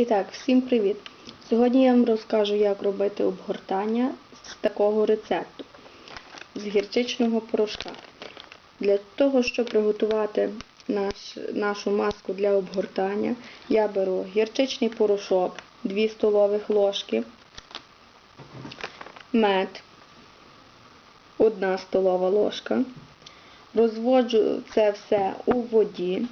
І так, всім привіт! Сьогодні я вам розкажу, як робити обгортання з такого рецепту з гірчичного порошка. Для того, щоб приготувати наш, нашу маску для обгортання, я беру гірчичний порошок 2 столових ложки, мед 1 столова ложка. Розводжу це все у воді.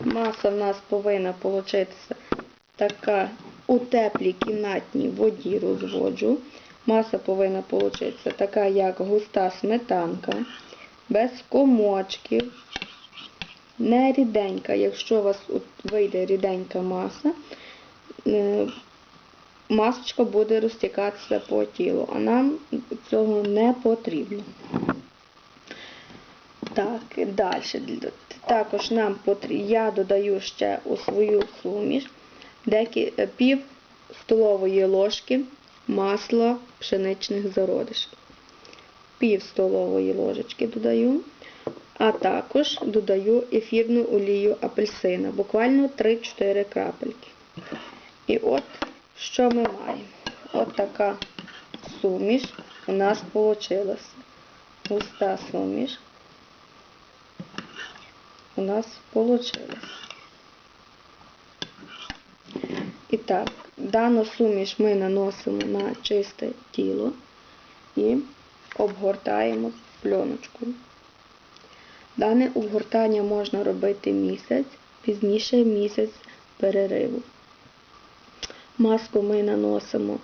Маса в нас повинна получитися така у теплій кімнатній воді розводжу. Маса повинна получитися така, як густа сметанка, без комочків, не ріденька. Якщо у вас вийде ріденька маса, е, масочка буде розтікатися по тілу, а нам цього не потрібно. Так, далі. Також нам потрібно, я додаю ще у свою суміш декі, е, пів столової ложки масла пшеничних зародишів. Пів столової ложечки додаю, а також додаю ефірну олію апельсина, буквально 3-4 крапельки. І от що ми маємо? От така суміш у нас вийшла. Густа суміш у нас вийшло. І так, дану суміш ми наносимо на чисте тіло і обгортаємо пленочкою. Дане обгортання можна робити місяць, пізніше місяць перериву. Маску ми наносимо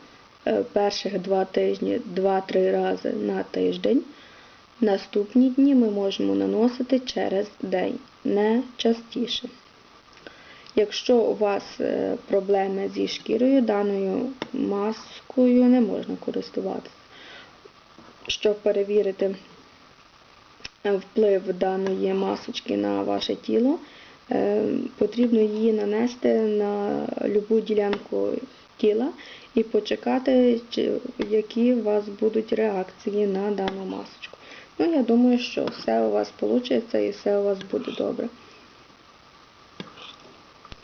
е, перших два тижні 2-3 рази на тиждень. Наступні дні ми можемо наносити через день, не частіше. Якщо у вас е, проблеми зі шкірою, даною маскою не можна користуватися. Щоб перевірити е, вплив даної масочки на ваше тіло, е, потрібно її нанести на любу ділянку тіла і почекати, які у вас будуть реакції на дану масочку. Ну, я думаю, що все у вас вийде і все у вас буде добре.